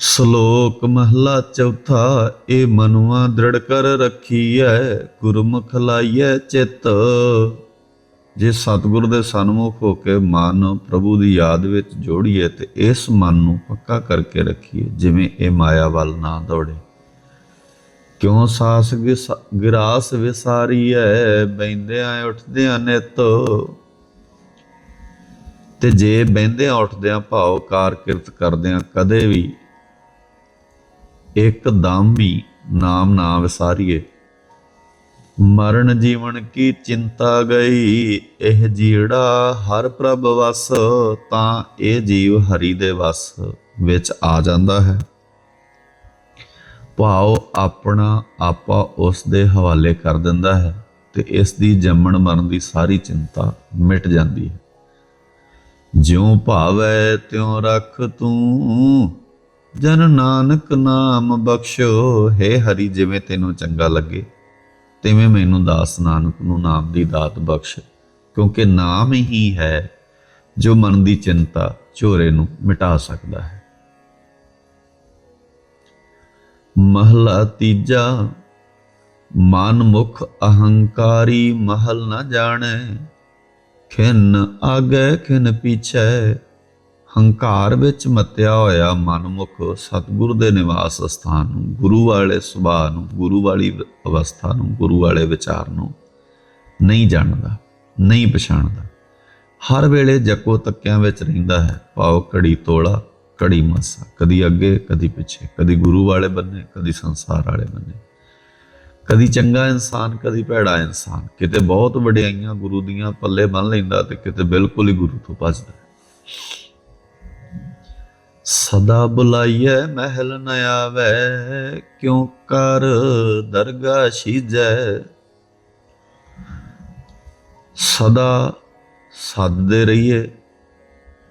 ਸ਼ਲੋਕ ਮਹਲਾ ਚੌਥਾ, ਇਹ ਮਨੁਆ ਦ੍ਰਿੜ ਕਰ ਰੱਖੀਐ, ਗੁਰਮੁਖ ਲਾਈਐ ਚਿੱਤ। ਜੇ ਸਤਿਗੁਰ ਦੇ ਸਨਮੁਖ ਹੋ ਕੇ ਮਨ ਪ੍ਰਭੂ ਦੀ ਯਾਦ ਵਿੱਚ ਜੋੜੀਏ, ਤੇ ਇਸ ਮਨ ਨੂੰ ਪੱਕਾ ਕਰਕੇ ਰੱਖੀਏ, ਜਿਵੇਂ ਇਹ ਮਾਇਆ ਵੱਲ ਨਾ ਦੌੜੇ। ਕਿਉਂ ਸਾਸ ਗਿਸ- ਗਿਰਾਸ ਵਿਸਾਰੀਐ ਬੈੰਦਿਆਂ ਉੱਠਦਿਆਂ ਨਿਤ। ਤੇ ਜੇ ਬਹਿੰਦਿਆਂ ਉੱਠਦਿਆਂ ਭਾਵ ਕਾਰ ਕਿਰਤ ਕਰਦਿਆਂ ਕਦੇ ਵੀ ਇੱਕਦਮ ਵੀ ਨਾਮ ਨਾ ਵਿਸਾਰੀਏ ਮਰਨ ਜੀਵਨ ਕੀ ਚਿੰਤਾ ਗਈ ਇਹ ਜੀੜਾ ਹਰ ਪ੍ਰਭ ਵਸ ਤਾਂ ਇਹ ਜੀਵ ਹਰੀ ਦੇ ਵਸ ਵਿੱਚ ਆ ਜਾਂਦਾ ਹੈ ਭਾਵ ਆਪਣਾ ਆਪਾ ਉਸ ਦੇ ਹਵਾਲੇ ਕਰ ਦਿੰਦਾ ਹੈ ਤੇ ਇਸ ਦੀ ਜੰਮਣ ਮਰਨ ਦੀ ਸਾਰੀ ਚਿੰਤਾ ਮਿਟ ਜਾਂਦੀ ਹੈ ਜਿਉ ਭਾਵੈ ਤਿਉ ਰੱਖ ਤੂੰ ਜਨ ਨਾਨਕ ਨਾਮ ਬਖਸ਼ੋ। ਹੈ ਹਰੀ, ਜਿਵੇਂ ਤੈਨੂੰ ਚੰਗਾ ਲੱਗੇ, ਤਿਵੇਂ ਮੈਨੂੰ ਦਾਸ ਨਾਨਕ ਨੂੰ ਨਾਮ ਦੀ ਦਾਤ ਬਖਸ਼। ਕਿਉਂਕਿ ਨਾਮ ਹੀ ਹੈ ਜੋ ਮਨ ਦੀ ਚਿੰਤਾ ਝੋਰੇ ਨੂੰ ਮਿਟਾ ਸਕਦਾ ਹੈ। ਮਹਲਾ ਤੀਜਾ, ਮਨ ਮੁਖ ਅਹੰਕਾਰੀ ਮਹਲ ਨਾ ਜਾਣੈ, ਖਿਨ ਆਗੇ ਖਿਨ ਪਿਛੈ ਹੰਕਾਰ ਵਿੱਚ ਮਤਿਆ ਹੋਇਆ ਮਨਮੁਖ ਸਤਿਗੁਰ ਦੇ ਨਿਵਾਸ ਸਥਾਨ ਨੂੰ, ਗੁਰੂ ਵਾਲੇ ਸੁਭਾਅ ਨੂੰ, ਗੁਰੂ ਵਾਲੀ ਅਵਸਥਾ ਨੂੰ, ਗੁਰੂ ਵਾਲੇ ਵਿਚਾਰ ਨੂੰ ਨਹੀਂ ਜਾਣਦਾ, ਨਹੀਂ ਪਛਾਣਦਾ। ਹਰ ਵੇਲੇ ਜੱਕੋ ਤੱਕਿਆਂ ਵਿੱਚ ਰਹਿੰਦਾ ਹੈ ਭਾਵ ਘੜੀ ਤੋਲਾ ਘੜੀ ਮਾਸਾ, ਕਦੀ ਅੱਗੇ, ਕਦੀ ਪਿੱਛੇ, ਕਦੀ ਗੁਰੂ ਵਾਲੇ ਬੰਨੇ, ਕਦੀ ਸੰਸਾਰ ਵਾਲੇ ਬੰਨੇ। ਕਦੀ ਚੰਗਾ ਇਨਸਾਨ, ਕਦੀ ਭੈੜਾ ਇਨਸਾਨ, ਕਿਤੇ ਬਹੁਤ ਵਡਿਆਈਆਂ ਗੁਰੂ ਦੀਆਂ ਪੱਲੇ ਬੰਨ ਲੈਂਦਾ ਤੇ ਕਿਤੇ ਬਿਲਕੁਲ ਹੀ ਗੁਰੂ ਤੋਂ ਭੱਜਦਾ ਸਦਾ ਬੁਲਾਈਐ ਮਹਿਲ ਨ ਆਵੈ, ਕਿਉ ਕਰ ਦਰਗਾ ਸ਼ੀਜੈ। ਸਦਾ ਸੱਦਦੇ ਰਹੀਏ,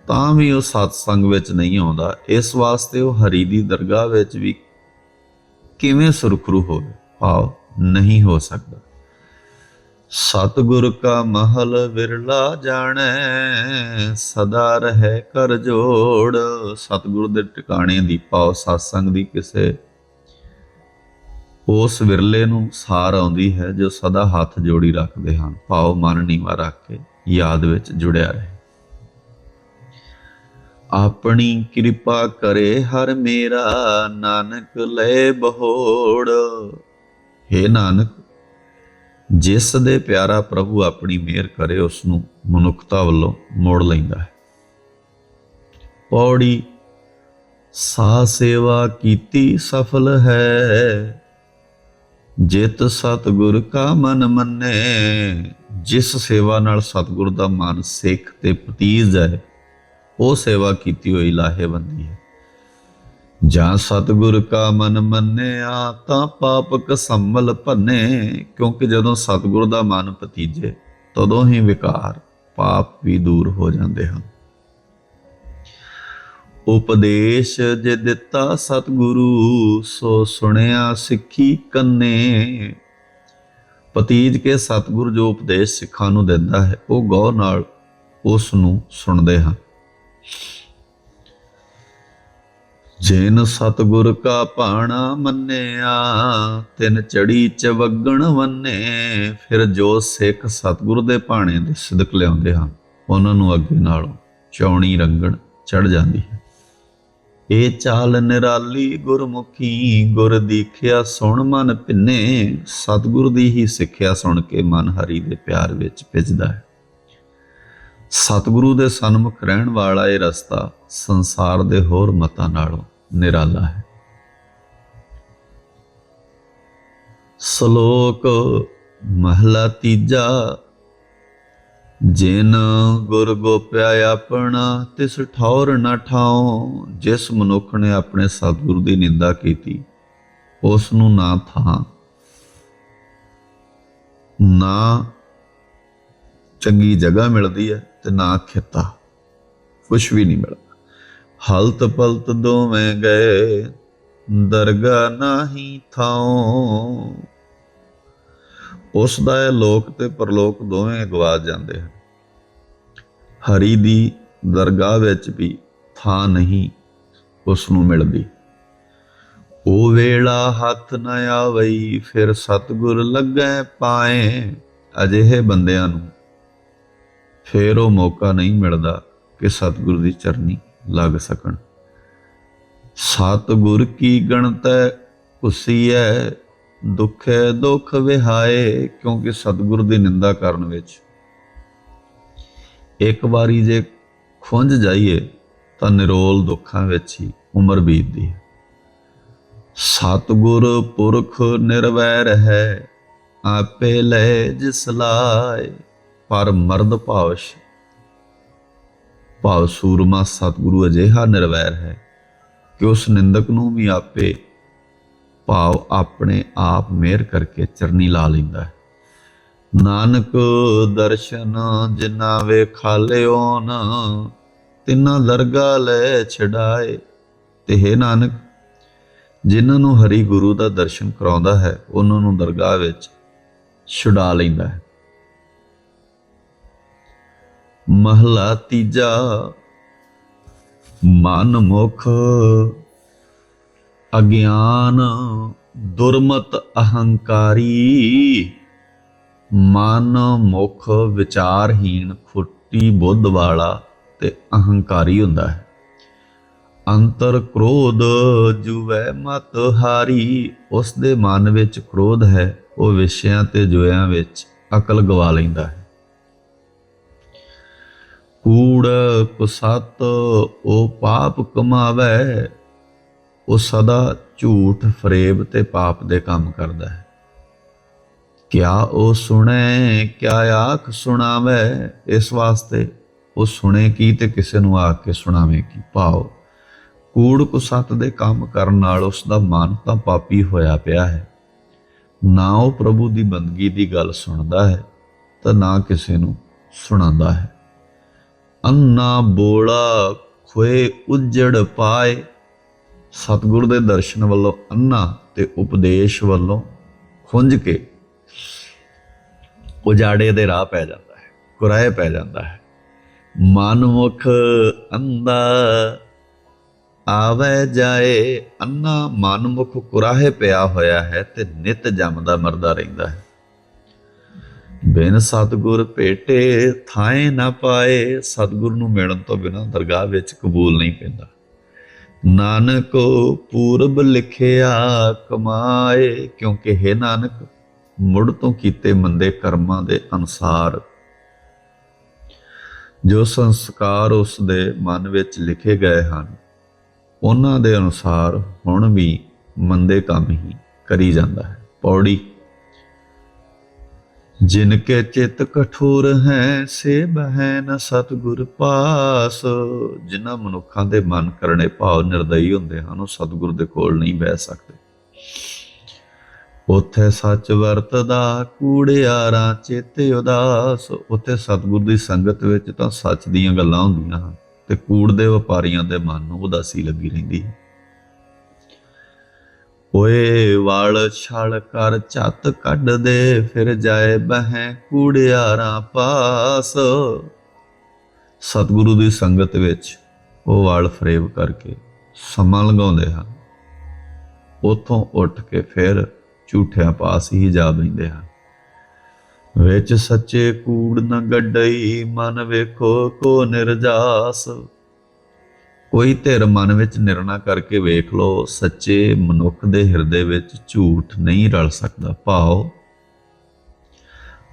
ਤਾਂ ਵੀ ਉਹ ਸਤਸੰਗ ਵਿੱਚ ਨਹੀਂ ਆਉਂਦਾ। ਇਸ ਵਾਸਤੇ ਉਹ ਹਰੀ ਦੀ ਦਰਗਾਹ ਵਿੱਚ ਵੀ ਕਿਵੇਂ ਸੁਰਖਰੂ ਹੋਵੇ, ਭਾਵ ਨਹੀਂ ਹੋ ਸਕਦਾ। ਸਤਿਗੁਰ ਕਾ ਮਹਲ ਵਿਰਲਾ ਜਾਣੈ, ਸਦਾ ਰਹਿ ਕਰ ਜੋੜ। ਸਤਿਗੁਰ ਦੇ ਟਿਕਾਣੇ ਦੀ ਪਾਉ satsang ਦੀ ਕਿਸੇ। ਉਸ ਵਿਰਲੇ ਨੂੰ ਸਾਰ ਆਉਂਦੀ ਹੈ ਜੋ ਸਦਾ ਹੱਥ ਜੋੜੀ ਰੱਖਦੇ ਹਨ। ਭਾਵ ਮਨ ਨੀਵਾ ਰੱਖ ਕੇ ਯਾਦ ਵਿੱਚ ਜੁੜਿਆ ਰਹੇ। ਆਪਣੀ ਕਿਰਪਾ ਕਰੇ ਹਰ ਮੇਰਾ, ਨਾਨਕ ਲੈ ਬਹੋੜ। हे ਨਾਨਕ ਜਿਸ ਦੇ ਪਿਆਰਾ ਪ੍ਰਭੂ ਆਪਣੀ ਮਿਹਰ ਕਰੇ ਉਸ ਨੂੰ ਮਨੁੱਖਤਾ ਵੱਲੋਂ ਮੋੜ ਲੈਂਦਾ ਹੈ। ਪੌੜੀ ਸਾ ਸੇਵਾ ਕੀਤੀ ਸਫਲ ਹੈ। ਜਿਤ ਸਤਗੁਰ ਕਾ ਮਨ ਮੰਨੇ, ਜਿਸ ਸੇਵਾ ਨਾਲ ਸਤਗੁਰ ਦਾ ਮਨ ਸਿੱਖ ਤੇ ਪਤੀਜ ਹੈ, ਉਹ ਸੇਵਾ ਕੀਤੀ ਹੋਈ ਲਾਹੇਵੰਦੀ ਹੈ। ਜਾਂ ਸਤਿਗੁਰ ਕਾ ਮਨ ਮੰਨਿਆ ਤਾਂ ਪਾਪਕ ਸੰਮਲ ਭੰਨੇ, ਕਿਉਂਕਿ ਜਦੋਂ ਸਤਿਗੁਰ ਦਾ ਮਨ ਪਤੀਜੇ ਤਦੋਂ ਹੀ ਵਿਕਾਰ ਪਾਪ ਵੀ ਦੂਰ ਹੋ ਜਾਂਦੇ ਹਨ। ਉਪਦੇਸ਼ ਜੇ ਦਿੱਤਾ ਸਤਿਗੁਰੂ, ਸੋ ਸੁਣਿਆ ਸਿੱਖੀ ਕੰਨੇ। ਪਤੀਜ ਕੇ ਸਤਿਗੁਰ ਜੋ ਉਪਦੇਸ਼ ਸਿੱਖਾਂ ਨੂੰ ਦਿੰਦਾ ਹੈ, ਉਹ ਗੌਰ ਨਾਲ ਉਸ ਨੂੰ ਸੁਣਦੇ ਹਨ। ਜੇਨ ਸਤਗੁਰ ਕਾ ਭਾਣਾ ਮੰਨਿਆ, ਤਿਨ ਚੜੀ ਚਵਗਣ ਵੰਨੇ। ਫਿਰ ਜੋ ਸਿੱਖ ਸਤਗੁਰ ਦੇ ਭਾਣੇ ਦੇ ਸਿਦਕ ਲਿਆਉਂਦੇ ਹਨ, ਉਹਨਾਂ ਨੂੰ ਅੱਗੇ ਨਾਲੋਂ ਚੌਣੀ ਰੰਗਣ ਚੜ ਜਾਂਦੀ ਹੈ। ਇਹ ਚਾਲ ਨਿਰਾਲੀ ਗੁਰਮੁਖੀ, ਗੁਰ ਦੀਖਿਆ ਸੁਣ ਮਨ ਪਿੰਨੇ ਸਤਗੁਰ ਦੀ ਹੀ ਸਿੱਖਿਆ ਸੁਣ ਕੇ ਮਨ ਹਰੀ ਦੇ ਪਿਆਰ ਵਿੱਚ ਭਿੱਜਦਾ ਹੈ। ਸਤਿਗੁਰੂ ਦੇ ਸਨਮੁਖ ਰਹਿਣ ਵਾਲਾ ਇਹ ਰਸਤਾ ਸੰਸਾਰ ਦੇ ਹੋਰ ਮਤਾਂ ਨਾਲੋਂ ਨਿਰਾਲਾ ਹੈ। ਸ਼ਲੋਕ ਮਹਲਾ ਤੀਜਾ, ਜਿਨ ਗੁਰ ਗੋਪਿਆ ਆਪਣਾ ਤਿਸ ਠੌਰ ਨਾ ਠਾਉ, ਜਿਸ ਮਨੁੱਖ ਨੇ ਆਪਣੇ ਸਤਿਗੁਰੂ ਦੀ ਨਿੰਦਾ ਕੀਤੀ ਉਸ ਨੂੰ ਨਾ ਥਾਂ, ਨਾ ਚੰਗੀ ਜਗ੍ਹਾ ਮਿਲਦੀ ਹੈ। ਤੇ ਨਾ ਖਿੱਤਾ। ਕੁਝ ਵੀ ਨਹੀਂ ਮਿਲਦਾ। ਹਲਤ ਪਲਤ ਦੋਵੇਂ ਗਏ ਦਰਗਾ ਨਹੀਂ ਥਾਉ। ਉਸ ਦਾ ਇਹ ਲੋਕ ਤੇ ਪਰਲੋਕ ਦੋਵੇਂ ਗਵਾ ਜਾਂਦੇ ਹਨ। ਹਰੀ ਦੀ ਦਰਗਾਹ ਵਿੱਚ ਵੀ ਥਾਂ ਨਹੀਂ ਉਸ ਨੂੰ ਮਿਲਦੀ। ਉਹ ਵੇਲਾ ਹੱਥ ਨ ਆਵਈ, ਫਿਰ ਸਤਗੁਰ ਲੱਗੈ ਪਾਏ। ਅਜਿਹੇ ਬੰਦਿਆਂ ਨੂੰ ਫੇਰ ਉਹ ਮੌਕਾ ਨਹੀਂ ਮਿਲਦਾ ਕਿ ਸਤਿਗੁਰ ਦੀ ਚਰਨੀ ਲੱਗ ਸਕਣ। ਸਤਿਗੁਰ ਕੀ ਗਣਤੈ ਕੁਸੀਐ ਦੁਖੈ ਦੁਖ ਵਿਹਾਏ, ਕਿਉਂਕਿ ਸਤਿਗੁਰ ਦੀ ਨਿੰਦਾ ਕਰਨ ਵਿੱਚ। ਇੱਕ ਵਾਰੀ ਜੇ ਖੁੰਝ ਜਾਈਏ, ਤਾਂ ਨਿਰੋਲ ਦੁੱਖਾਂ ਵਿੱਚ ਹੀ ਉਮਰ ਬੀਤਦੀ ਹੈ। ਸਤਗੁਰ ਪੁਰਖ ਨਿਰਵੈਰ ਹੈ, ਆਪੇ ਲੈ ਜਿਸ ਲਾਏ ਪਰ ਮਰਦ ਭਾਵਸ਼ ਭਾਵ ਸੂਰਮਾ ਸਤਿਗੁਰੂ ਅਜਿਹਾ ਨਿਰਵੈਰ ਹੈ ਕਿ ਉਸ ਨਿੰਦਕ ਨੂੰ ਵੀ ਆਪੇ ਭਾਵ ਆਪਣੇ ਆਪ ਮਿਹਰ ਕਰਕੇ ਚਰਨੀ ਲਾ ਲੈਂਦਾ ਹੈ। ਨਾਨਕ ਦਰਸ਼ਨ ਜਿਨਾ ਵੇ ਖਾਲਿਓ ਨ, ਤਿੰਨਾ ਦਰਗਾ ਲੈ ਛਡਾਏ। ਤੇ ਹੈ ਨਾਨਕ, ਜਿਨ੍ਹਾਂ ਨੂੰ ਹਰੀ ਗੁਰੂ ਦਾ ਦਰਸ਼ਨ ਕਰਾਉਂਦਾ ਹੈ, ਉਹਨਾਂ ਨੂੰ ਦਰਗਾਹ ਵਿੱਚ ਛੁਡਾ ਲੈਂਦਾ ਹੈ। ਮਹਲਾ ਤੀਜਾ। ਮਨ ਮੁਖ, ਅਗਿਆਨ, ਦੁਰਮਤ, ਅਹੰਕਾਰੀ। ਮਨ ਮੁਖ, ਵਿਚਾਰਹੀਣ, ਖੁੱਟੀ, ਬੁੱਧ ਵਾਲਾ ਤੇ ਅਹੰਕਾਰੀ ਹੁੰਦਾ ਹੈ। ਅੰਤਰ ਕ੍ਰੋਧ, ਜੁਵੈ ਮਤ ਹਾਰੀ। ਉਸ ਦੇ ਮਨ ਵਿੱਚ ਕ੍ਰੋਧ ਹੈ, ਉਹ ਵਿਸ਼ਿਆਂ ਤੇ ਜੋਇਆਂ ਵਿੱਚ ਅਕਲ ਗਵਾ ਲੈਂਦਾ ਹੈ। ਕੂੜ ਕੁਸਤ ਉਹ ਪਾਪ ਕਮਾਵੇ, ਉਹ ਸਦਾ ਝੂਠ ਫਰੇਬ ਤੇ ਪਾਪ ਦੇ ਕੰਮ ਕਰਦਾ ਹੈ। ਕਿਆ ਉਹ ਸੁਣੇ, ਕਿਆ ਆਖ ਸੁਣਾਵੇ, ਇਸ ਵਾਸਤੇ ਉਹ ਸੁਣੇ ਕੀ ਤੇ ਕਿਸੇ ਨੂੰ ਆਖ ਕੇ ਸੁਣਾਵੇ ਕੀ? ਭਾਵ ਕੂੜ ਕੁਸਤ ਦੇ ਕੰਮ ਕਰਨ ਨਾਲ ਉਸ ਦਾ ਮਨ ਤਾਂ ਪਾਪੀ ਹੋਇਆ ਪਿਆ ਹੈ। ਨਾ ਉਹ ਪ੍ਰਭੂ ਦੀ ਬੰਦਗੀ ਦੀ ਗੱਲ ਸੁਣਦਾ ਹੈ ਤਾਂ ਨਾ ਕਿਸੇ ਨੂੰ ਸੁਣਾਉਂਦਾ ਹੈ। ਅੰਨਾ ਬੋਲਾ ਖੋਏ ਉਜੜ ਪਾਏ। ਸਤਿਗੁਰ ਦੇ ਦਰਸ਼ਨ ਵੱਲੋਂ ਅੰਨਾ ਤੇ ਉਪਦੇਸ਼ ਵੱਲੋਂ ਖੁੰਝ ਕੇ ਉਜਾੜੇ ਦੇ ਰਾਹ ਪੈ ਜਾਂਦਾ ਹੈ ਕੁਰਾਏ ਪੈ ਜਾਂਦਾ ਹੈ। ਮਨਮੁਖ ਅੰਦਾ ਆਵੇ ਜਾਏ, ਅੰਨਾ ਮਨਮੁਖ ਕੁਰਾਹੇ ਪਿਆ ਹੋਇਆ ਹੈ ਤੇ ਨਿਤ ਜੰਮਦਾ ਮਰਦਾ ਰਹਿੰਦਾ ਹੈ। ਬਿਨ ਸਤਗੁਰ ਭੇਟੇ ਥਾਏ ਨਾ ਪਾਏ, ਸਤਗੁਰ ਨੂੰ ਮਿਲਣ ਤੋਂ ਬਿਨਾ ਦਰਗਾਹ ਵਿੱਚ ਕਬੂਲ ਨਹੀਂ ਪੈਂਦਾ। ਨਾਨਕ ਪੂਰਬ ਲਿਖਿਆ, ਕਮਾਏ, ਕਿਉਂਕਿ ਹੈ ਨਾਨਕ, ਮੁੜ ਤੋਂ ਕੀਤੇ ਮੰਦੇ ਕਰਮਾਂ ਦੇ ਅਨੁਸਾਰ। ਜੋ ਸੰਸਕਾਰ ਉਸ ਦੇ ਮਨ ਵਿੱਚ ਲਿਖੇ ਗਏ ਹਨ, ਉਹਨਾਂ ਦੇ ਅਨੁਸਾਰ ਹੁਣ ਵੀ ਮੰਦੇ ਕੰਮ ਹੀ ਕਰੀ ਜਾਂਦਾ ਹੈ। ਪੌੜੀ ਜਿਨ ਕੇ ਚਿਤ ਕਠੋਰ ਹੈ, ਸੇ ਬਹਿ ਨ ਸਤਗੁਰ ਪਾਸ। ਜਿਨ੍ਹਾਂ ਮਨੁੱਖਾਂ ਦੇ ਮਨ ਕਰਨੇ ਭਾਵ ਨਿਰਦਈ ਹੁੰਦੇ ਹਨ, ਉਹ ਸਤਗੁਰ ਦੇ ਕੋਲ ਨਹੀਂ ਬਹਿ ਸਕਦੇ। ਉਥੇ ਸੱਚ ਵਰਤਦਾ, ਕੂੜਿਆਰਾਂ ਚੇਤੇ ਉਦਾਸ। ਉਥੇ ਸਤਗੁਰ ਦੀ ਸੰਗਤ ਵਿੱਚ ਤਾਂ ਸੱਚ ਦੀਆਂ ਗੱਲਾਂ ਹੁੰਦੀਆਂ ਹਨ ਤੇ ਕੂੜ ਦੇ ਵਪਾਰੀਆਂ ਦੇ ਮਨ ਨੂੰ ਉਦਾਸੀ ਲੱਗੀ ਰਹਿੰਦੀ ਹੈ। ਓਏ ਵਾਲ ਛਲ ਕਰ ਝੱਤ ਕੱਢ ਦੇ, ਫਿਰ ਜਾਏ ਬਹਿ ਕੂੜਿਆਰਾਂ ਪਾਸ। ਸਤਿਗੁਰੂ ਦੀ ਸੰਗਤ ਵਿੱਚ ਉਹ ਵਾਲ ਫਰੇਬ ਕਰਕੇ ਸਮਾਂ ਲਗਾਉਂਦੇ ਹਨ। ਉਥੋਂ ਉੱਠ ਕੇ ਫਿਰ ਝੂਠਿਆਂ ਪਾਸ ਹੀ ਜਾ ਬੈਂਦੇ ਹਨ। ਵਿੱਚ ਸੱਚੇ ਕੂੜ ਨ ਗੱਡਈ, ਮਨ ਵੇਖੋ ਕੋ ਨਿਰਜਾਸ। ਕੋਈ ਧਿਰ ਮਨ ਵਿੱਚ ਨਿਰਣਾ ਕਰਕੇ ਵੇਖ ਲੋ ਸੱਚੇ ਮਨੁੱਖ ਦੇ ਹਿਰਦੇ ਵਿੱਚ ਝੂਠ ਨਹੀਂ ਰਲ ਸਕਦਾ। ਭਾਵ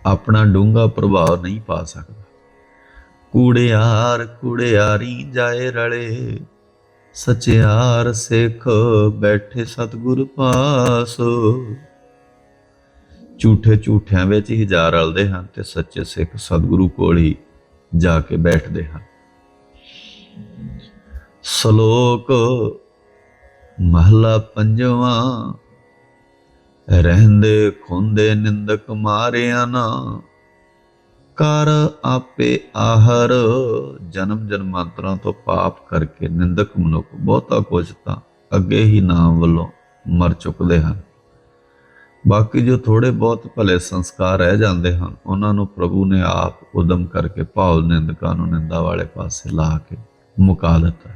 ਆਪਣਾ ਡੂੰਘਾ ਪ੍ਰਭਾਵ ਨਹੀਂ ਪਾ ਸਕਦਾ। ਕੂੜਿਆਰ ਕੂੜਿਆਰੀ ਜਾਏ ਰਲੇ ਸਚਿਆਰ ਸਿੱਖ ਬੈਠੇ ਸਤਿਗੁਰ ਪਾਸ। ਝੂਠੇ ਝੂਠਿਆਂ ਵਿੱਚ ਹੀ ਜਾ ਰਲਦੇ ਹਨ ਤੇ ਸੱਚੇ ਸਿੱਖ ਸਤਿਗੁਰੂ ਕੋਲ ਹੀ ਜਾ ਕੇ ਬੈਠਦੇ ਹਨ। ਸ਼ਲੋਕ ਮਹਲਾ ਪੰਜਵਾਂ। ਰਹਿੰਦੇ ਖੁੰਦੇ ਨਿੰਦਕ ਮਾਰਿਆ ਨਾ। ਕਰ ਆਪੇ ਆਹਰ। ਜਨਮ ਜਨਮਾਂਤਰਾਂ ਤੋਂ ਪਾਪ ਕਰਕੇ ਨਿੰਦਕ ਮਨੁੱਖ ਬਹੁਤਾ ਕੁਝ ਤਾਂ ਅੱਗੇ ਹੀ ਨਾਮ ਵੱਲੋਂ ਮਰ ਚੁੱਕਦੇ ਹਨ। ਬਾਕੀ ਜੋ ਥੋੜੇ ਬਹੁਤ ਭਲੇ ਸੰਸਕਾਰ ਰਹਿ ਜਾਂਦੇ ਹਨ, ਉਹਨਾਂ ਨੂੰ ਪ੍ਰਭੂ ਨੇ ਆਪ ਉਦਮ ਕਰਕੇ ਭਾਵ ਨਿੰਦਕਾਂ ਨੂੰ ਨਿੰਦਾ ਵਾਲੇ ਪਾਸੇ ਲਾ ਕੇ ਮੁਕਾ ਦਿੱਤਾ।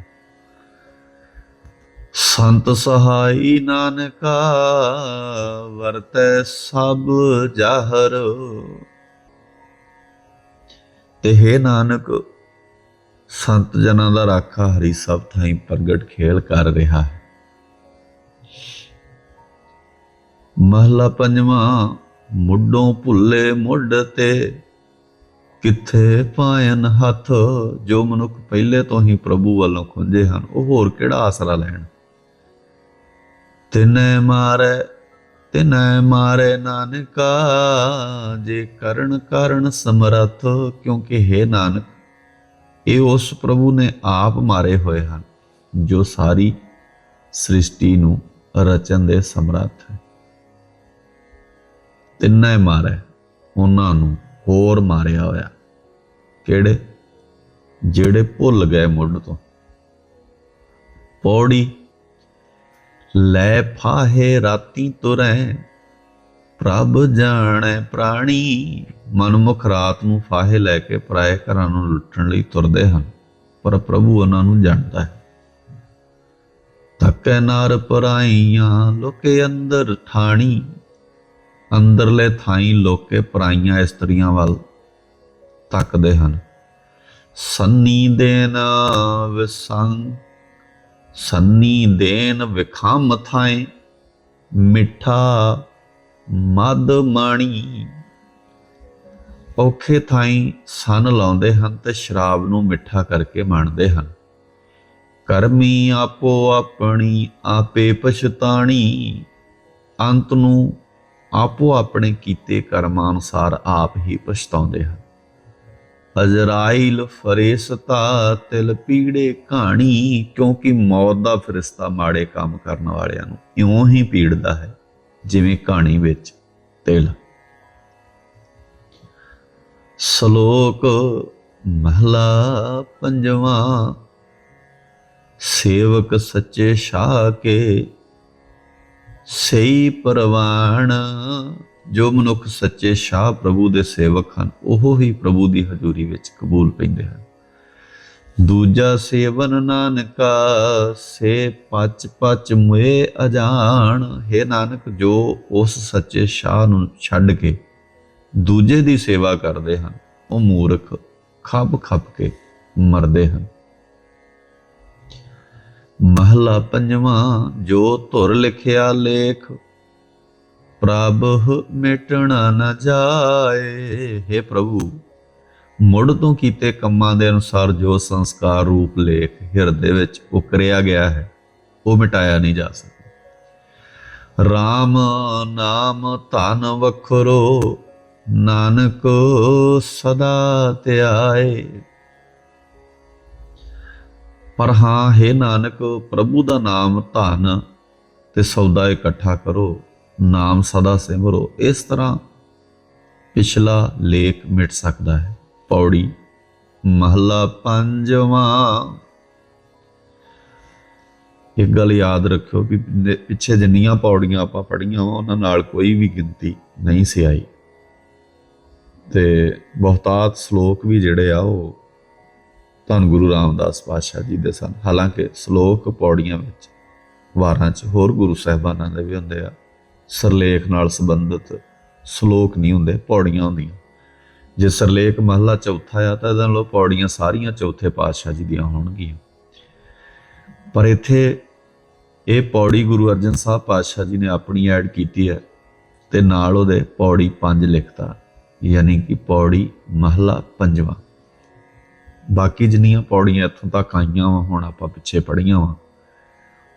ਸੰਤ ਸਹਾਈ ਨਾਨਕਾ, ਵਰਤੈ ਸਭ ਜਾਹਰ। ਤੇ ਹੈ ਨਾਨਕ, ਸੰਤ ਜਨਾਂ ਦਾ ਰਾਖਾ ਹਰੀ ਸਭ ਥਾਈ ਪ੍ਰਗਟ ਖੇਲ ਕਰ ਰਿਹਾ ਹੈ। ਮਹਲਾ ਪੰਜਵਾਂ, ਮੁੱਢੋਂ ਭੁੱਲੇ ਮੁੱਢ ਤੇ, ਕਿੱਥੇ ਪਾਇਨ ਹੱਥ, ਜੋ ਮਨੁੱਖ ਪਹਿਲੇ ਤੋਂ ਹੀ ਪ੍ਰਭੂ ਵੱਲੋਂ ਖੁੰਝੇ ਹਨ, ਉਹ ਹੋਰ ਕਿਹੜਾ ਆਸਰਾ ਲੈਣ? ਤਿਨੈ ਮਾਰੈ ਤਿਨੈ ਮਾਰੈ ਨਾਨਕਾ, ਜੇ ਕਰਨ ਕਰਨ ਸਮਰੱਥ, ਕਿਉਂਕਿ ਹੈ ਨਾਨਕ, ਇਹ ਉਸ ਪ੍ਰਭੂ ਨੇ ਆਪ ਮਾਰੇ ਹੋਏ ਹਨ, ਜੋ ਸਾਰੀ ਸ੍ਰਿਸ਼ਟੀ ਨੂੰ ਰਚਨ ਦੇ ਸਮਰੱਥ ਹੈ। ਤਿੰਨੇ ਮਾਰੇ, ਉਹਨਾਂ ਨੂੰ ਹੋਰ ਮਾਰਿਆ ਹੋਇਆ। ਕਿਹੜੇ? ਜਿਹੜੇ ਭੁੱਲ ਗਏ ਮੁੱਢ ਤੋਂ। ਪੌੜੀ ਲੈ ਫਾਹੇ ਰਾਤੀ ਤੁਰੈ, ਪ੍ਰਭ ਜਾਣੈ ਪ੍ਰਾਣੀ। ਮਨਮੁਖ ਰਾਤ ਨੂੰ ਫਾਹੇ ਲੈ ਕੇ ਪਰਾਏ ਘਰਾਂ ਨੂੰ ਲੁੱਟਣ ਲਈ ਤੁਰਦੇ ਹਨ, ਪਰ ਪ੍ਰਭੂ ਉਹਨਾਂ ਨੂੰ ਜਾਣਦਾ ਹੈ। ਤੱਕੈ ਨਾਰ ਪਰਾਈਆਂ, ਲੋਕੇ ਅੰਦਰ ਠਾਣੀ। ਅੰਦਰਲੇ ਥਾਈ ਲੋਕੇ ਪਰਾਈਆਂ ਇਸਤਰੀਆਂ ਵੱਲ ਤੱਕਦੇ ਹਨ। ਸੰਨੀ ਦੇਨ ਵਿਸੰਗ ਸੰਨੀ ਦੇਨ ਵਿਖਾਮ ਥਾਏ ਮਿੱਠਾ ਮਦ ਮਾਣੀ। ਔਖੇ ਥਾਈਂ ਸਨ ਲਾਉਂਦੇ ਹਨ ਤੇ ਸ਼ਰਾਬ ਨੂੰ ਮਿੱਠਾ ਕਰਕੇ ਮੰਨਦੇ ਹਨ। ਕਰਮੀ ਆਪੋ ਆਪਣੀ, ਆਪੇ ਪਛਤਾਣੀ। ਅੰਤ ਨੂੰ ਆਪੋ ਆਪਣੇ ਕੀਤੇ ਕਰਮਾਂ ਅਨੁਸਾਰ ਆਪ ਹੀ ਪਛਤਾਉਂਦੇ ਹਨ। ਅਜ਼ਰਾਈਲ ਫਰਿਸ਼ਤਾ ਤਿਲ ਪੀੜੇ ਕਹਾਣੀ ਕਿਉਂਕਿ ਮੌਤ ਦਾ ਫਰਿਸ਼ਤਾ ਮਾੜੇ ਕੰਮ ਕਰਨ ਵਾਲਿਆਂ ਨੂੰ ਇਉਂ ਹੀ ਪੀੜਦਾ ਹੈ, ਜਿਵੇਂ ਕਹਾਣੀ ਵਿੱਚ ਤਿਲ। ਸ਼ਲੋਕ ਮਹਲਾ ਪੰਜਵਾਂ, ਸੇਵਕ ਸੱਚੇ ਸ਼ਾਹ ਕੇ ਸਹੀ ਪਰਵਾਣ। ਜੋ ਮਨੁੱਖ ਸੱਚੇ ਸ਼ਾਹ ਪ੍ਰਭੂ ਦੇ ਸੇਵਕ ਹਨ, ਉਹ ਹੀ ਪ੍ਰਭੂ ਦੀ ਹਜ਼ੂਰੀ ਵਿੱਚ ਕਬੂਲ ਪੈਂਦੇ ਹਨ। ਦੂਜਾ ਸੇਵਨ ਨਾਨਕਾ, ਸੇ ਪਚ ਪਚ ਮੁਏ ਅਜਾਣ, ਹੈ ਨਾਨਕ ਜੋ ਉਸ ਸੱਚੇ ਸ਼ਾਹ ਨੂੰ ਛੱਡ ਕੇ ਦੂਜੇ ਦੀ ਸੇਵਾ ਕਰਦੇ ਹਨ, ਉਹ ਮੂਰਖ ਖੱਪ ਖੱਪ ਕੇ ਮਰਦੇ ਹਨ। ਮਹਲਾ ਪੰਜਵਾਂ, ਜੋ ਧੁਰ ਲਿਖਿਆ ਲੇਖ ਪ੍ਰਭ ਮਿਟਣਾ ਨਾ ਜਾਏ। हे ਪ੍ਰਭੂ, ਮੁੜ ਤੋਂ ਕੀਤੇ ਕੰਮਾਂ ਦੇ ਅਨੁਸਾਰ ਜੋ ਸੰਸਕਾਰ ਰੂਪ ਲੇਖ ਹਿਰਦੇ ਵਿੱਚ ਉਕਰਿਆ ਗਿਆ ਹੈ, ਉਹ ਮਿਟਾਇਆ ਨਹੀਂ ਜਾ ਸਕਦਾ। RAM ਨਾਮ ਧਨ ਵਖਰੋ, ਨਾਨਕ ਸਦਾ ਧਿਆਏ। ਪਰ ਹਾਂ, ਹੈ ਨਾਨਕ, ਪ੍ਰਭੂ ਦਾ ਨਾਮ ਧਨ ਤੇ ਸੌਦਾ ਇਕੱਠਾ ਕਰੋ। ਨਾਮ ਸਦਾ ਸਿਮਰੋ। ਇਸ ਤਰ੍ਹਾਂ ਪਿਛਲਾ ਲੇਖ ਮਿਟ ਸਕਦਾ ਹੈ। ਪੌੜੀ, ਮਹਲਾ ਪੰਜਵਾਂ। ਇੱਕ ਗੱਲ ਯਾਦ ਰੱਖਿਓ ਕਿ ਪਿੱਛੇ ਜਿੰਨੀਆਂ ਪੌੜੀਆਂ ਆਪਾਂ ਪੜੀਆਂ ਵਾ ਉਹਨਾਂ ਨਾਲ ਕੋਈ ਵੀ ਗਿਣਤੀ ਨਹੀਂ ਸੀ ਆਈ। ਤੇ ਬਹੁਤਾਤ ਸ਼ਲੋਕ ਵੀ ਜਿਹੜੇ ਆ, ਉਹ ਧੰਨ ਗੁਰੂ ਰਾਮਦਾਸ ਪਾਤਸ਼ਾਹ ਜੀ ਦੇ ਸਨ। ਹਾਲਾਂਕਿ ਸ਼ਲੋਕ ਪੌੜੀਆਂ ਵਿੱਚ ਵਾਰਾਂ 'ਚ ਹੋਰ ਗੁਰੂ ਸਾਹਿਬਾਨਾਂ ਦੇ ਵੀ ਹੁੰਦੇ ਆ। ਸਰਲੇਖ ਨਾਲ ਸੰਬੰਧਿਤ ਸ਼ਲੋਕ ਨਹੀਂ ਹੁੰਦੇ, ਪੌੜੀਆਂ ਹੁੰਦੀਆਂ। ਜੇ ਸਰਲੇਖ ਮਹਲਾ ਚੌਥਾ ਆ, ਤਾਂ ਇਹਦਾ ਲੋ ਪੌੜੀਆਂ ਸਾਰੀਆਂ ਚੌਥੇ ਪਾਤਸ਼ਾਹ ਜੀ ਦੀਆਂ ਹੋਣਗੀਆਂ। ਪਰ ਇੱਥੇ ਇਹ ਪੌੜੀ ਗੁਰੂ ਅਰਜਨ ਸਾਹਿਬ ਪਾਤਸ਼ਾਹ ਜੀ ਨੇ ਆਪਣੀ ਐਡ ਕੀਤੀ ਹੈ ਤੇ ਨਾਲ ਉਹਦੇ ਪੌੜੀ 5 ਲਿਖਤਾ, ਯਾਨੀ ਕਿ ਪੌੜੀ ਮਹਲਾ ਪੰਜਵਾਂ। ਬਾਕੀ ਜਿੰਨੀਆਂ ਪੌੜੀਆਂ ਇੱਥੋਂ ਤੱਕ ਆਈਆਂ ਵਾ, ਹੁਣ ਆਪਾਂ ਪਿੱਛੇ ਪੜੀਆਂ ਵਾ,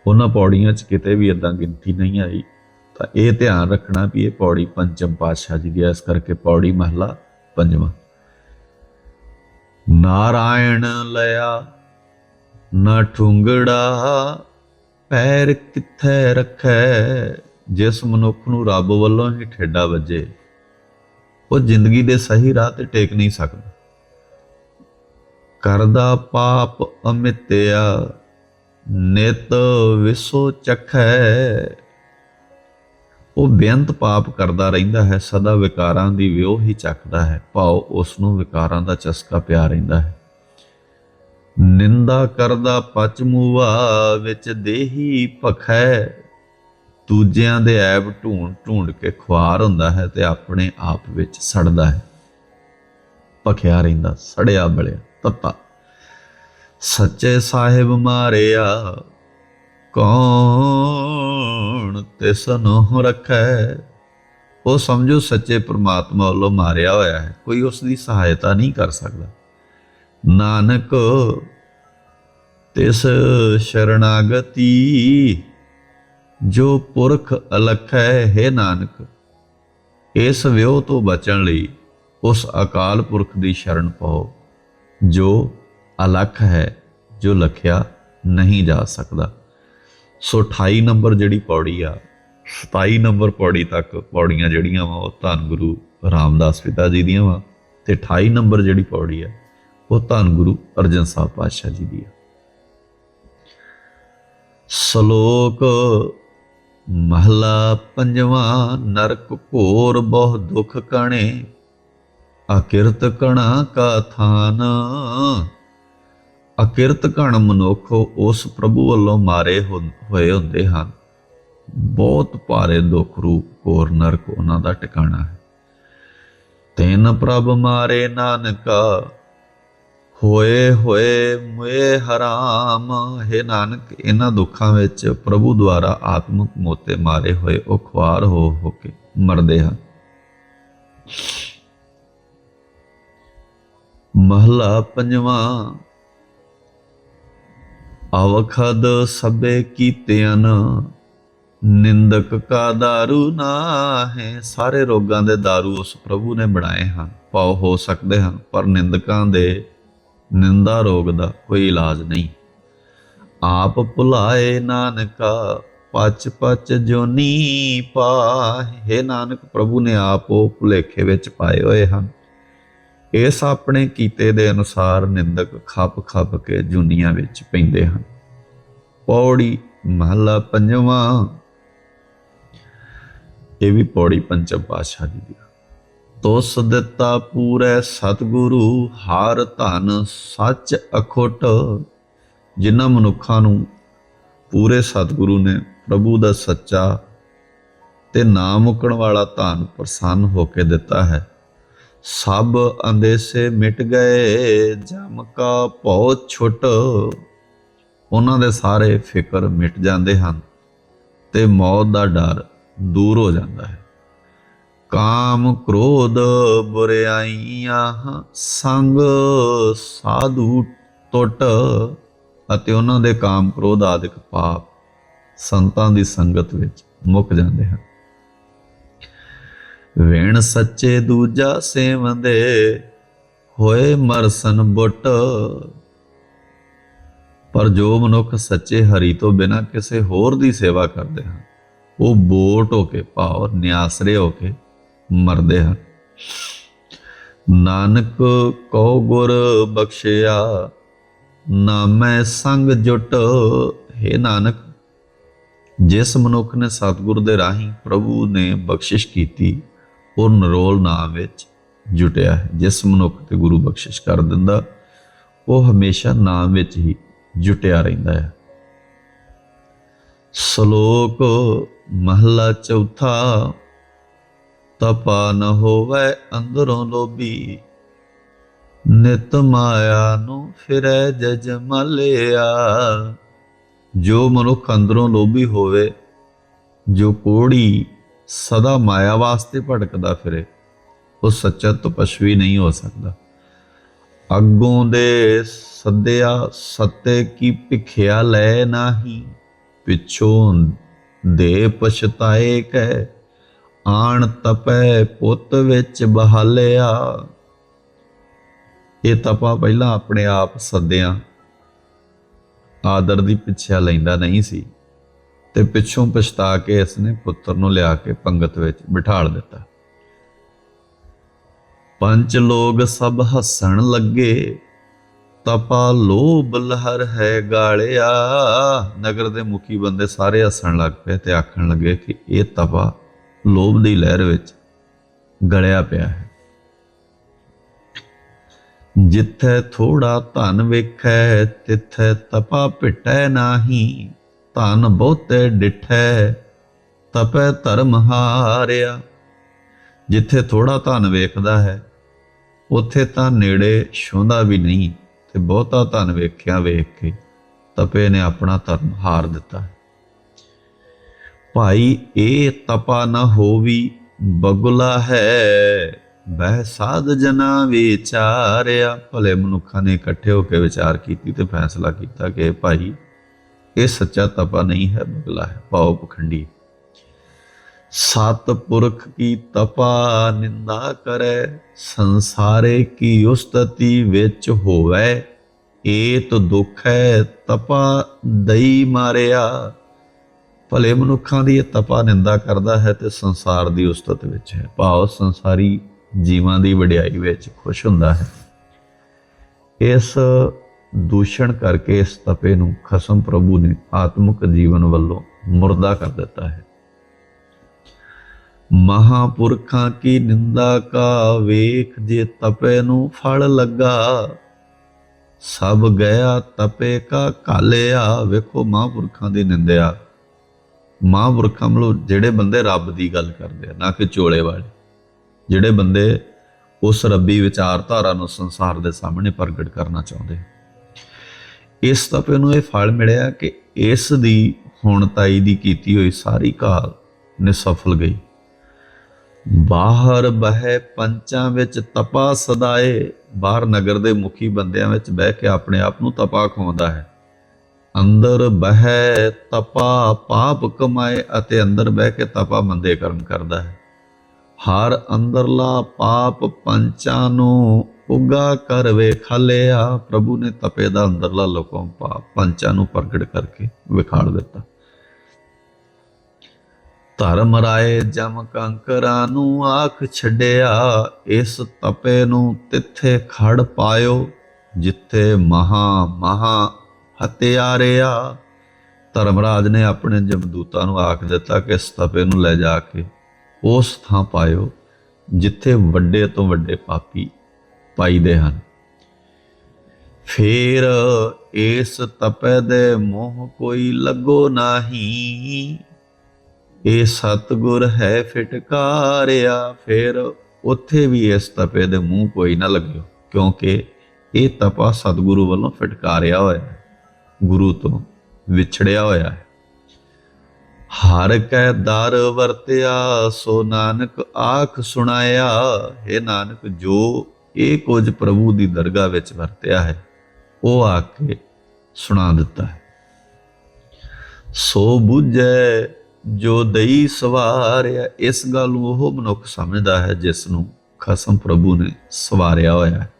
ਉਹਨਾਂ ਪੌੜੀਆਂ 'ਚ ਕਿਤੇ ਵੀ ਇਦਾਂ ਗਿਣਤੀ ਨਹੀਂ ਆਈ। ਤਾਂ ਇਹ ਧਿਆਨ ਰੱਖਣਾ ਵੀ ਇਹ ਪੌੜੀ ਪੰਚਮ ਪਾਤਸ਼ਾਹ ਜੀ ਦੀ ਇਸ ਕਰਕੇ ਪੌੜੀ ਮਹਲਾ ਪੰਜਵਾਂ। ਨਾਰਾਇਣ ਲਿਆ ਨਾ ਠੁੰਗੜਾ, ਪੈਰ ਕਿੱਥੇ ਰੱਖੈ? ਜਿਸ ਮਨੁੱਖ ਨੂੰ ਰੱਬ ਵੱਲੋਂ ਹੀ ਠੇਡਾ ਵੱਜੇ। ਉਹ ਜ਼ਿੰਦਗੀ ਦੇ ਸਹੀ ਰਾਹ ਤੇ ਟੇਕ ਨਹੀਂ ਸਕਦਾ। ਕਰਦਾ ਪਾਪ ਅਮਿਤਿਆ, ਨਿਤ ਵਿਸੋ ਚਖੈ। ਉਹ ਬੇਅੰਤ ਪਾਪ ਕਰਦਾ ਰਹਿੰਦਾ ਹੈ, ਸਦਾ ਵਿਕਾਰਾਂ ਦੀ ਵਿਉ ਹੀ ਚੱਕਦਾ ਹੈ, ਭਾਉ ਉਸ ਨੂੰ ਵਿਕਾਰਾਂ ਦਾ ਚਸਕਾ ਪਿਆ ਰਹਿੰਦਾ ਹੈ। ਨਿੰਦਾ ਕਰਦਾ ਪਚ ਵਿੱਚ ਦੇਹੀ ਭਖੈ, ਦੂਜਿਆਂ ਦੇ ਐਬ ਢੂੰਡ ਢੂੰਡ ਕੇ ਖੁਆਰ ਹੁੰਦਾ ਹੈ ਤੇ ਆਪਣੇ ਆਪ ਵਿੱਚ ਸੜਦਾ ਹੈ। ਭਖਿਆ ਰਹਿੰਦਾ, ਸੜਿਆ ਬਲਿਆ, ਤੱਤਾ। ਸੱਚੇ ਸਾਹਿਬ ਮਾਰਿਆ ਕੌਣ ਤਿਸ ਨੂੰ ਰੱਖੈ? ਉਹ ਸਮਝੋ ਸੱਚੇ ਪ੍ਰਮਾਤਮਾ ਵੱਲੋਂ ਮਾਰਿਆ ਹੋਇਆ ਹੈ। ਕੋਈ ਉਸ ਦੀ ਸਹਾਇਤਾ ਨਹੀਂ ਕਰ ਸਕਦਾ। ਨਾਨਕ, ਤਿਸ ਸ਼ਰਣਾਗਤੀ ਜੋ ਪੁਰਖ ਅਲਖ, ਹੈ ਹੈ ਨਾਨਕ, ਇਸ ਵਿਉ ਤੋਂ ਬਚਣ ਲਈ ਉਸ ਅਕਾਲ ਪੁਰਖ ਦੀ ਸ਼ਰਨ ਪਾਓ, ਜੋ ਅਲਖ ਹੈ, ਜੋ ਲਖਿਆ ਨਹੀਂ ਜਾ ਸਕਦਾ। ਸੋ 28 ਨੰਬਰ ਜਿਹੜੀ ਪੌੜੀ ਆ 27 ਨੰਬਰ ਪੌੜੀ ਤੱਕ ਪੌੜੀਆਂ ਜਿਹੜੀਆਂ ਵਾ, ਉਹ ਧੰਨ ਗੁਰੂ ਰਾਮਦਾਸ ਪਿਤਾ ਜੀ ਦੀਆਂ ਵਾ ਤੇ 28 ਨੰਬਰ ਜਿਹੜੀ ਪੌੜੀ ਆ, ਉਹ ਧੰਨ ਗੁਰੂ ਅਰਜਨ ਸਾਹਿਬ ਪਾਤਸ਼ਾਹ ਜੀ ਦੀ ਆ। ਸ਼ਲੋਕ, ਮਹਲਾ ਪੰਜਵਾਂ, ਨਰਕ ਘੋਰ ਬਹੁ ਦੁਖ ਕਣੇ, ਅਕਿਰਤ ਕਣਾ ਕਾ ਥਾਨ। ਅਕਿਰਤ ਘਣ ਮਨੁੱਖ ਉਸ ਪ੍ਰਭੂ ਵੱਲੋਂ ਮਾਰੇ ਹੋਏ ਹੁੰਦੇ ਹਨ। ਬਹੁਤ ਭਾਰੇ ਦੁੱਖ ਰੂਪ ਘੋਰ ਨਰਕ ਉਹਨਾਂ ਦਾ ਟਿਕਾਣਾ ਹੈ। ਤੈਨ ਪ੍ਰਭ ਮਾਰੇ ਨਾਨਕਾ, ਹੋਏ ਹੋਏ ਮੁਏ ਹਰਾਮ। ਹੈ ਨਾਨਕ, ਇਹਨਾਂ ਦੁੱਖਾਂ ਵਿੱਚ ਪ੍ਰਭੂ ਦੁਆਰਾ ਆਤਮਿਕ ਮੋਤੇ ਮਾਰੇ ਹੋਏ ਉਹ ਖੁਆਰ ਹੋ ਹੋ ਕੇ ਮਰਦੇ ਹਨ। ਮਹਲਾ ਪੰਜਵਾਂ ਅਵਖਦ ਸਭੇ ਕੀਤਿਆਂ ਨਿੰਦਕ ਕਾ दारू ਨਾ ਹੈ ਸਾਰੇ ਰੋਗਾਂ ਦੇ दारू ਉਸ ਪ੍ਰਭੂ ਨੇ ਬਣਾਏ ਹਨ ਭਾਵ ਹੋ ਸਕਦੇ ਹਨ ਪਰ ਨਿੰਦਕਾਂ ਦੇ ਨਿੰਦਾ ਰੋਗ ਦਾ ਕੋਈ ਇਲਾਜ ਨਹੀਂ ਆਪ ਭੁਲਾਏ ਨਾਨਕਾ ਪਚ ਪਚ ਜੋਨੀ ਪਾਹੇ ਨਾਨਕ ਪ੍ਰਭੂ ਨੇ ਆਪ ਉਹ ਭੁਲੇਖੇ ਵਿੱਚ ਪਾਏ ਹੋਏ ਹਨ ਇਸ ਆਪਣੇ ਕੀਤੇ ਦੇ ਅਨੁਸਾਰ ਨਿੰਦਕ ਖੱਪ ਖੱਪ ਕੇ ਜੁਨੀਆਂ ਵਿੱਚ ਪੈਂਦੇ ਹਨ। ਪੌੜੀ ਮਹਲਾ ਪੰਜਵਾਂ। ਇਹ ਵੀ ਪੌੜੀ ਪੰਚਮ ਪਾਸ਼ਾ ਜੀ ਦੀ। ਤੋਸ ਦਿੱਤਾ ਪੂਰੇ ਸਤਿਗੁਰੂ, ਹਾਰ ਧਨ ਸੱਚ ਅਖੁੱਟ, ਜਿਨ੍ਹਾਂ ਮਨੁੱਖਾਂ ਨੂੰ ਪੂਰੇ ਸਤਿਗੁਰੂ ਨੇ ਪ੍ਰਭੂ ਦਾ ਸੱਚਾ ਤੇ ਨਾ ਮੁੱਕਣ ਵਾਲਾ ਧਨ ਪ੍ਰਸੰਨ ਹੋ ਕੇ ਦਿੱਤਾ ਹੈ। ਸਭ ਅੰਦੇਸੇ ਮਿਟ ਗਏ, ਜਮ ਕਾ ਭਉ ਛੁੱਟ। ਉਹਨਾਂ ਦੇ ਸਾਰੇ ਫਿਕਰ ਮਿਟ ਜਾਂਦੇ ਹਨ ਤੇ ਮੌਤ ਦਾ ਡਰ ਦੂਰ ਹੋ ਜਾਂਦਾ ਹੈ। ਕਾਮ ਕ੍ਰੋਧ ਬੁਰਾਈਆਂ ਸੰਗ ਸਾਧੂ ਟੁੱਟ ਅਤੇ ਉਹਨਾਂ ਦੇ ਕਾਮ ਕ੍ਰੋਧ ਆਦਿਕ ਪਾਪ ਸੰਤਾਂ ਦੀ ਸੰਗਤ ਵਿੱਚ ਮੁੱਕ ਜਾਂਦੇ ਹਨ। ਵੇਣ ਸੱਚੇ ਦੂਜਾ ਸੇਵੰਦੇ, ਹੋਏ ਮਰਸਨ ਬੁੱਟ। ਪਰ ਜੋ ਮਨੁੱਖ ਸੱਚੇ ਹਰੀ ਤੋਂ ਬਿਨਾ ਕਿਸੇ ਹੋਰ ਦੀ ਸੇਵਾ ਕਰਦੇ ਹਨ, ਉਹ ਬੋਟ ਹੋ ਕੇ ਭਾਵ ਨਿਆਸਰੇ ਹੋ ਕੇ ਮਰਦੇ ਹਨ। ਨਾਨਕ ਕਉ ਗੁਰ ਬਖਸ਼ਿਆ, ਨਾਮੈ ਸੰਗ ਜੁਟ। ਹੈ ਨਾਨਕ, ਜਿਸ ਮਨੁੱਖ ਨੇ ਸਤਿਗੁਰ ਦੇ ਰਾਹੀਂ ਪ੍ਰਭੂ ਨੇ ਬਖਸ਼ਿਸ਼ ਕੀਤੀ ਉਹ ਨਰੋਲ ਨਾਮ ਵਿੱਚ ਜੁਟਿਆ ਹੈ। ਜਿਸ ਮਨੁੱਖ ਤੇ ਗੁਰੂ ਬਖਸ਼ਿਸ਼ ਕਰ ਦਿੰਦਾ, ਉਹ ਹਮੇਸ਼ਾ ਨਾਮ ਵਿੱਚ ਹੀ ਜੁਟਿਆ ਰਹਿੰਦਾ ਹੈ। ਸ਼ਲੋਕ, ਮਹਲਾ ਚੌਥਾ, ਤਪਾ ਨ ਹੋਵੇ ਅੰਦਰੋਂ ਲੋਭੀ, ਨਿਤ ਮਾਇਆ ਨੂੰ ਫਿਰੈ ਜਜ ਮਲਿਆ। ਜੋ ਮਨੁੱਖ ਅੰਦਰੋਂ ਲੋਭੀ ਹੋਵੇ, ਜੋ ਕੋੜੀ ਸਦਾ ਮਾਇਆ ਵਾਸਤੇ ਭਟਕਦਾ ਫਿਰੇ, ਉਹ ਸੱਚਾ ਤਪਸਵੀ ਨਹੀਂ ਹੋ ਸਕਦਾ। ਅੱਗੋਂ ਦੇ ਸੱਦਿਆ, ਸੱਤੇ ਕੀ ਭਿਖਿਆ ਲੈ ਨਾਹੀ? ਪਿਛੋਂ ਦੇ ਪਛਤਾਏ ਕੈ, ਆਣ ਤਪੈ ਪੁੱਤ ਵਿੱਚ ਬਹਾਲਿਆ। ਇਹ ਤਪਾ ਪਹਿਲਾਂ ਆਪਣੇ ਆਪ ਸੱਦਿਆ। ਆਦਰ ਦੀ ਪਿੱਛਿਆ ਲੈਂਦਾ ਨਹੀਂ ਸੀ। ਤੇ ਪਿੱਛੋਂ ਪਛਤਾ ਕੇ ਇਸਨੇ ਪੁੱਤਰ ਨੂੰ ਲਿਆ ਕੇ ਪੰਗਤ ਵਿੱਚ ਬਿਠਾਲ ਦਿੱਤਾ। ਪੰਜ ਲੋਗ ਸਭ ਹੱਸਣ ਲੱਗੇ, ਤਪਾ ਲੋਭ ਲਹਰ ਹੈ ਗਾਲਿਆ। ਨਗਰ ਦੇ ਮੁਖੀ ਬੰਦੇ ਸਾਰੇ ਹੱਸਣ ਲੱਗ ਪਏ ਤੇ ਆਖਣ ਲੱਗੇ ਕਿ ਇਹ ਤਪਾ ਲੋਭ ਦੀ ਲਹਿਰ ਵਿੱਚ ਗਲਿਆ ਪਿਆ ਹੈ। ਜਿੱਥੇ ਥੋੜਾ ਧਨ ਵੇਖੈ, ਤਿੱਥੇ ਤਪਾ ਭਿਟੈ ਨਾਹੀ। ਧਨ ਬਹੁਤੇ ਡਿਠੈ, ਤਪੈ ਧਰਮ ਹਾਰਿਆ। ਜਿੱਥੇ ਥੋੜਾ ਧਨ ਵੇਖਦਾ ਹੈ, ਉੱਥੇ ਤਾਂ ਨੇੜੇ ਛੋਂਦਾ ਵੀ ਨਹੀਂ, ਤੇ ਬਹੁਤਾ ਧਨ ਵੇਖਿਆ ਵੇਖ ਕੇ ਤਪੇ ਨੇ ਆਪਣਾ ਧਰਮ ਹਾਰ ਦਿੱਤਾ ਭਾਈ, ਇਹ ਤਪਾ ਨਾ ਹੋਵੀ, ਬਗੁਲਾ ਹੈ, ਬਹਿ ਸਾਧ ਜਨਾ ਵਿਚਾਰਿਆ। ਭਲੇ ਮਨੁੱਖਾਂ ਨੇ ਇਕੱਠੇ ਹੋ ਕੇ ਵਿਚਾਰ ਕੀਤੀ ਤੇ ਫੈਸਲਾ ਕੀਤਾ ਕਿ ਭਾਈ ਇਹ ਸੱਚਾ ਤਪਾ ਨਹੀਂ ਹੈ ਬਗਲਾ ਹੈ। ਪਾਉ ਪਖੰਡੀ। ਸਤ ਪੁਰਖ ਕੀ ਤਪਾ ਨਿੰਦਾ ਕਰੈ, ਸੰਸਾਰੇ ਕੀ ਉਸਤਤੀ ਵਿੱਚ ਹੋਵੇ। ਏਤ ਦੁਖ ਹੈ ਤਪਾ ਦਈ ਮਾਰਿਆ। ਭਲੇ ਮਨੁੱਖਾਂ ਦੀ ਇਹ ਤਪਾ ਨਿੰਦਾ ਕਰਦਾ ਹੈ ਤੇ ਸੰਸਾਰ ਦੀ ਉਸਤਤ ਵਿੱਚ ਹੈ। ਭਾਵ ਸੰਸਾਰੀ ਜੀਵਾਂ ਦੀ ਵਡਿਆਈ ਵਿੱਚ ਖੁਸ਼ ਹੁੰਦਾ ਹੈ। ਇਸ ਦੂਸ਼ਣ ਕਰਕੇ ਇਸ ਤਪੇ ਨੂੰ ਖਸਮ ਪ੍ਰਭੂ ਨੇ ਆਤਮਿਕ ਜੀਵਨ ਵੱਲੋਂ ਮੁਰਦਾ ਕਰ ਦਿੱਤਾ ਹੈ। ਮਹਾਪੁਰਖਾਂ ਕੀ ਨਿੰਦਾ ਕਾ ਵੇਖ ਜੇ ਤਪੇ ਨੂੰ ਫਲ ਲੱਗਾ। ਸਭ ਗਿਆ ਤਪੇ ਕਾ ਕਾਲਿਆ ਵੇਖੋ ਮਹਾਪੁਰਖਾਂ ਦੀ ਨਿੰਦਿਆ। ਮਹਾਂਪੁਰਖਾਂ ਮਤਲਬ ਜਿਹੜੇ ਬੰਦੇ ਰੱਬ ਦੀ ਗੱਲ ਕਰਦੇ ਆ, ਨਾ ਕਿ ਚੋਲੇ ਵਾਲੇ। ਜਿਹੜੇ ਬੰਦੇ ਉਸ ਰੱਬੀ ਵਿਚਾਰਧਾਰਾ ਨੂੰ ਸੰਸਾਰ ਦੇ ਸਾਹਮਣੇ ਪ੍ਰਗਟ ਕਰਨਾ ਚਾਹੁੰਦੇ ਇਸ ਤਪੇ ਨੂੰ ਇਹ ਫਲ ਮਿਲਿਆ ਕਿ ਇਸ ਦੀ ਹੁਣ ਤਾਈ ਦੀ ਕੀਤੀ ਹੋਈ ਸਾਰੀ ਕਾਲ ਨਿਸ਼ਫਲ ਗਈ। ਬਾਹਰ ਬਹਿ ਪੰਚਾਂ ਵਿੱਚ ਤਪਾ ਸਦਾਏ, ਬਾਹਰ ਨਗਰ ਦੇ ਮੁਖੀ ਬੰਦਿਆਂ ਵਿੱਚ ਬਹਿ ਕੇ ਆਪਣੇ ਆਪ ਨੂੰ ਤਪਾ ਖਵਾਉਂਦਾ ਹੈ। ਅੰਦਰ ਬਹਿ ਤਪਾ ਪਾਪ ਕਮਾਏ ਅਤੇ ਅੰਦਰ ਬਹਿ ਕੇ ਤਪਾ ਮੰਦੇ ਕਰਮ ਕਰਦਾ ਹੈ। ਹਰ ਅੰਦਰਲਾ ਪਾਪ ਪੰਚਾਂ ਨੂੰ ਉਗਾ ਕਰ ਵੇਖਲਿਆ ਪ੍ਰਭੂ ਨੇ ਤਪੇ ਦਾ ਅੰਦਰਲਾ ਲੋਕਾਂ ਪਾਪ ਪੰਚਾਂ ਨੂੰ ਪ੍ਰਗਟ ਕਰਕੇ ਵਿਖਾੜ ਦਿੱਤਾ। ਧਰਮ ਰਾਏ ਜਮ ਕੰਕਰਾਂ ਨੂੰ ਆਖ ਛੱਡਿਆ। ਇਸ ਤਪੇ ਨੂੰ ਤਿੱਥੇ ਖੜ ਪਾਇਓ, ਜਿੱਥੇ ਮਹਾ ਮਹਾ ਹਤਿਆਰਿਆ। ਧਰਮਰਾਜ ਨੇ ਆਪਣੇ ਜਮਦੂਤਾਂ ਨੂੰ ਆਖ ਦਿੱਤਾ ਕਿ ਇਸ ਤਪੇ ਨੂੰ ਲੈ ਜਾ ਕੇ ਉਸ ਥਾਂ ਪਾਇਓ, ਜਿੱਥੇ ਵੱਡੇ ਤੋਂ ਵੱਡੇ ਪਾਪੀ ਪਾਈਦੇ ਹਨ। ਫੇਰ ਇਸ ਤਪੇ ਦੇ ਮੋਹ ਕੋਈ ਲੱਗੋ ਨਹੀਂ। ਇਹ ਸਤਗੁਰ ਹੈ ਫਟਕਾਰਿਆ। ਫਿਰ ਉੱਥੇ ਵੀ ਇਸ ਤਪੇ ਦੇ ਮੂੰਹ ਕੋਈ ਨਾ ਲੱਗਿਓ, ਕਿਉਂਕਿ ਇਹ ਤਪਾ ਸਤਗੁਰੂ ਵੱਲੋਂ ਫਟਕਾਰਿਆ ਹੋਇਆ ਹੈ। ਗੁਰੂ ਤੋਂ ਵਿਛੜਿਆ ਹੋਇਆ ਹੈ। ਹਰ ਕੈ ਦਰ ਵਰਤਿਆ, ਸੋ ਨਾਨਕ ਆਖ ਸੁਣਾਇਆ। ਹੈ ਨਾਨਕ, ਜੋ ਇਹ ਕੁਝ ਪ੍ਰਭੂ ਦੀ ਦਰਗਾਹ ਵਿੱਚ ਵਰਤਿਆ ਹੈ। ਉਹ ਆ ਕੇ ਸੁਣਾ ਦਿੱਤਾ ਹੈ। ਸੋ ਬੁਝੈ, ਜੋ ਦਈ ਸਵਾਰਿਆ ਇਸ ਗੱਲ ਨੂੰ ਉਹ ਮਨੁੱਖ ਸਮਝਦਾ ਹੈ ਜਿਸ ਨੂੰ ਖਸਮ ਪ੍ਰਭੂ ਨੇ ਸਵਾਰਿਆ ਹੋਇਆ ਹੈ।